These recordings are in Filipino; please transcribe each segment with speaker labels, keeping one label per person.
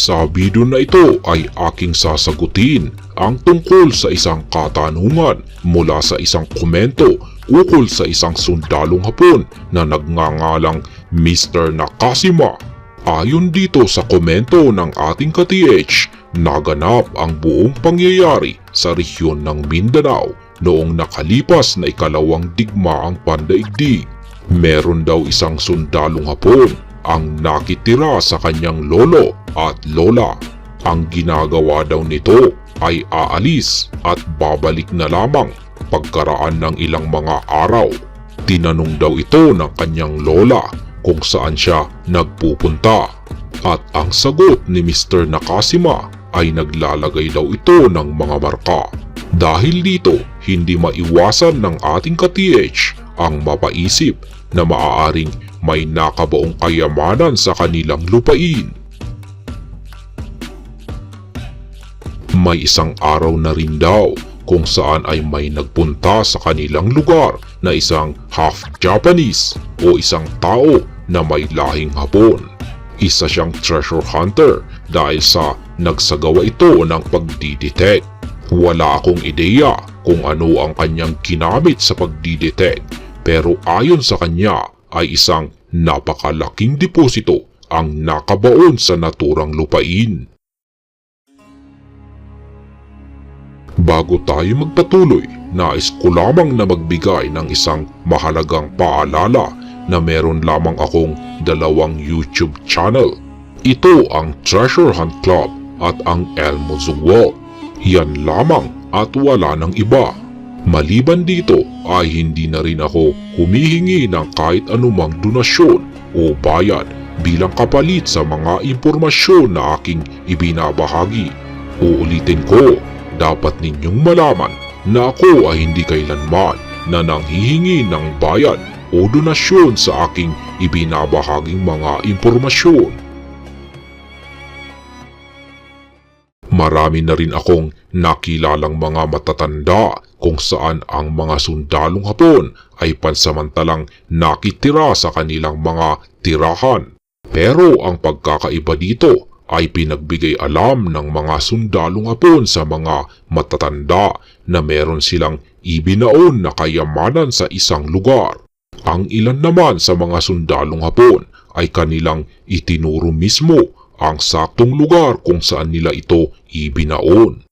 Speaker 1: Sa video na ito ay aking sasagutin ang tungkol sa isang katanungan mula sa isang komento ukol sa isang sundalong hapon na nagngangalang Mr. Nakasima. Ayon dito sa komento ng ating ka-TH, naganap ang buong pangyayari sa rehiyon ng Mindanao noong nakalipas na ikalawang digmaang pandaigdig. Meron daw isang sundalong hapon ang nakitira sa kanyang lolo at lola. Ang ginagawa daw nito ay aalis at babalik na lamang pagkaraan ng ilang mga araw. Tinanong daw ito ng kanyang lola kung saan siya nagpupunta. At ang sagot ni Mr. Nakasima ay naglalagay daw ito ng mga marka. Dahil dito, hindi maiwasan ng ating ka-TH ang mapaisip na maaaring may nakabaong kayamanan sa kanilang lupain. May isang araw na rin daw kung saan ay may nagpunta sa kanilang lugar na isang half Japanese o isang tao na may lahing hapon. Isa siyang treasure hunter dahil sa nagsagawa ito ng pagdidetect. Wala akong ideya kung ano ang kanyang ginamit sa pagdidetect pero ayon sa kanya ay isang napakalaking deposito ang nakabaon sa naturang lupain. Bago tayo magpatuloy, nais ko lamang na magbigay ng isang mahalagang paalala na meron lamang akong dalawang YouTube channel. Ito ang Treasure Hunt Club at ang Elmo Zuwal. Yan lamang at wala ng iba. Maliban dito ay hindi na rin ako humihingi ng kahit anumang donasyon o bayad bilang kapalit sa mga impormasyon na aking ibinabahagi. Uulitin ko, dapat ninyong malaman na ako ay hindi kailanman na nanghihingi ng bayad o donasyon sa aking ibinabahaging mga impormasyon. Marami na rin akong nakilalang mga matatanda kung saan ang mga sundalong hapon ay pansamantalang nakitira sa kanilang mga tirahan. Pero ang pagkakaiba dito ay pinagbigay alam ng mga sundalong hapon sa mga matatanda na meron silang ibinaon na kayamanan sa isang lugar. Ang ilan naman sa mga sundalong hapon ay kanilang itinuro mismo ang saktong lugar kung saan nila ito ibinaon.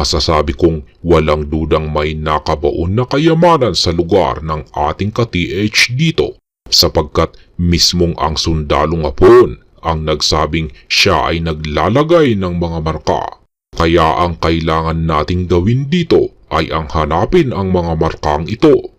Speaker 1: Masasabi kong walang dudang may nakabaon na kayamanan sa lugar ng ating ka-TH dito sapagkat mismong ang sundalong hapon ang nagsabing siya ay naglalagay ng mga marka. Kaya ang kailangan nating gawin dito ay ang hanapin ang mga markang ito.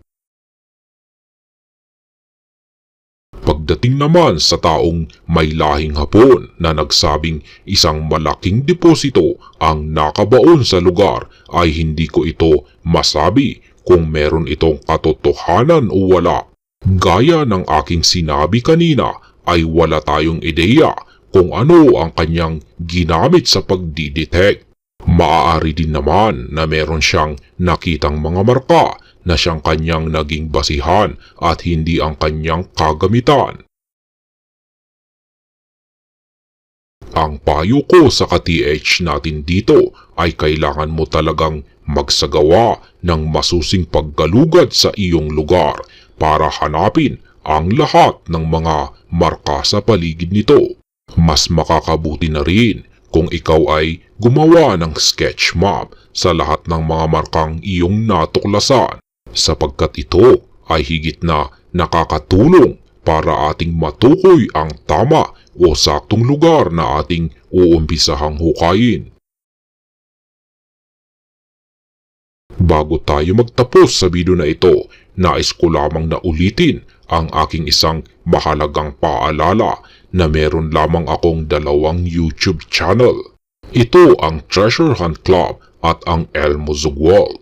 Speaker 1: Pagdating naman sa taong may lahing hapon na nagsabing isang malaking deposito ang nakabaon sa lugar ay hindi ko ito masabi kung meron itong katotohanan o wala. Gaya ng aking sinabi kanina ay wala tayong ideya kung ano ang kanyang ginamit sa pagdidetect. Maaari din naman na meron siyang nakitang mga marka na siyang kanyang naging basihan at hindi ang kanyang kagamitan. Ang payo ko sa ka-TH natin dito ay kailangan mo talagang magsagawa ng masusing paggalugad sa iyong lugar para hanapin ang lahat ng mga marka sa paligid nito. Mas makakabuti na rin kung ikaw ay gumawa ng sketch map sa lahat ng mga markang iyong natuklasan sapagkat ito ay higit na nakakatulong para ating matukoy ang tama o saktong lugar na ating uumpisahang hukayin. Bago tayo magtapos sa video na ito, nais ko lamang na ulitin ang aking isang mahalagang paalala na meron lamang akong dalawang YouTube channel. Ito ang Treasure Hunt Club at ang Elmo Zugwal.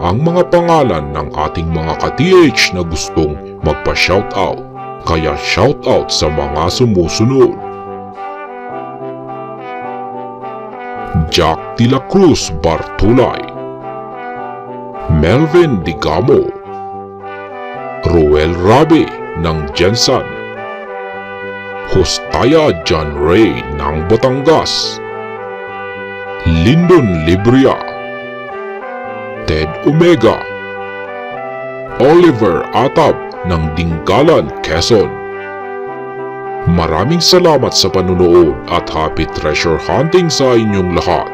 Speaker 1: ang mga pangalan ng ating mga ka-TH na gustong magpa-shoutout. Kaya shoutout sa mga sumusunod. Jack de la Cruz Bartulay Melvin Digamo Ruel Rabe ng Jensen. Hostaya John Ray ng Batangas. Lyndon Libria Ted Omega Oliver Atab ng Dinggalan, Quezon Maraming salamat sa panunood at happy treasure hunting sa inyong lahat.